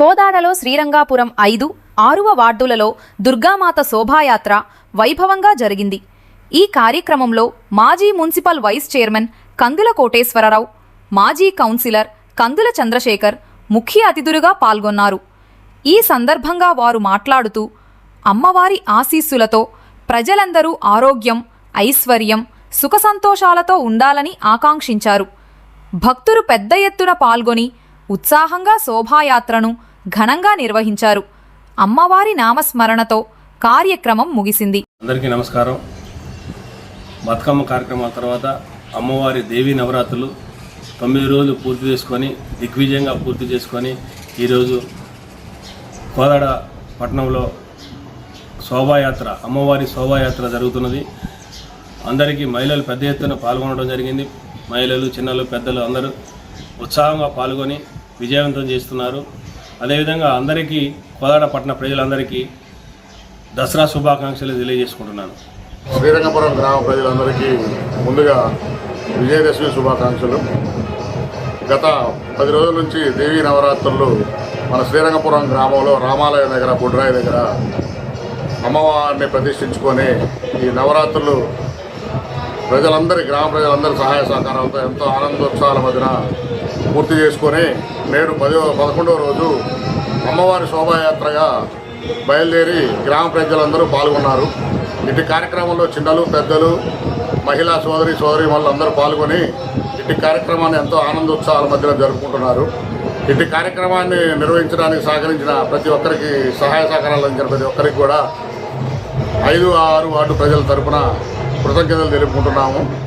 కోదాడలో శ్రీరంగాపురం ఐదు ఆరువ వార్డులలో దుర్గామాత శోభాయాత్ర వైభవంగా జరిగింది. ఈ కార్యక్రమంలో మాజీ municipal vice chairman Kandula Koteswararao మాజీ కౌన్సిలర్ కందుల చంద్రశేఖర్ ముఖ్య అతిథులుగా పాల్గొన్నారు. ఈ సందర్భంగా వారు మాట్లాడుతూ అమ్మవారి ఆశీస్సులతో ప్రజలందరూ ఆరోగ్యం ఐశ్వర్యం సుఖ సంతోషాలతో ఉండాలని ఆకాంక్షించారు. భక్తులు పెద్ద ఎత్తున పాల్గొని ఉత్సాహంగా శోభాయాత్రను ఘనంగా నిర్వహించారు. అమ్మవారి నామస్మరణతో కార్యక్రమం ముగిసింది. అందరికీ నమస్కారం. బతుకమ్మ కార్యక్రమం తర్వాత అమ్మవారి దేవి నవరాత్రులు తొమ్మిది రోజులు పూర్తి చేసుకొని దిగ్విజయంగా పూర్తి చేసుకొని ఈరోజు కోదాడ పట్టణంలో శోభాయాత్ర అమ్మవారి శోభాయాత్ర జరుగుతున్నది. అందరికీ మహిళలు పెద్ద ఎత్తున పాల్గొనడం జరిగింది. మహిళలు చిన్నలు పెద్దలు అందరూ ఉత్సాహంగా పాల్గొని విజయవంతం చేస్తున్నారు. అదేవిధంగా అందరికీ కోదాడ పట్టణ ప్రజలందరికీ దసరా శుభాకాంక్షలు తెలియజేసుకుంటున్నాను. శ్రీరంగపురం గ్రామ ప్రజలందరికీ ముందుగా విజయదశమి శుభాకాంక్షలు. గత పది రోజుల నుంచి దేవీ నవరాత్రులు మన శ్రీరంగపురం గ్రామంలో రామాలయ దగ్గర బుడ్రాయి దగ్గర అమ్మవారిని ప్రతిష్ఠించుకొని ఈ నవరాత్రులు ప్రజలందరి గ్రామ ప్రజలందరి సహాయ సహకారాలతో ఎంతో ఆనందోత్సాహాల మధ్యన పూర్తి చేసుకొని నేడు పదో పదకొండవ రోజు అమ్మవారి శోభాయాత్రగా బయలుదేరి గ్రామ ప్రజలందరూ పాల్గొన్నారు. ఇటు కార్యక్రమంలో చిన్నలు పెద్దలు మహిళా సోదరి సోదరి వాళ్ళందరూ పాల్గొని ఇటు కార్యక్రమాన్ని ఎంతో ఆనందోత్సాహాల మధ్యన జరుపుకుంటున్నారు. ఇటు కార్యక్రమాన్ని నిర్వహించడానికి సహకరించిన ప్రతి ఒక్కరికి సహాయ సహకారాలు అందించిన ప్రతి ఒక్కరికి కూడా ఐదు ఆరు వార్డు ప్రజల తరపున కృతజ్ఞతలు తెలుపుకుంటున్నాము.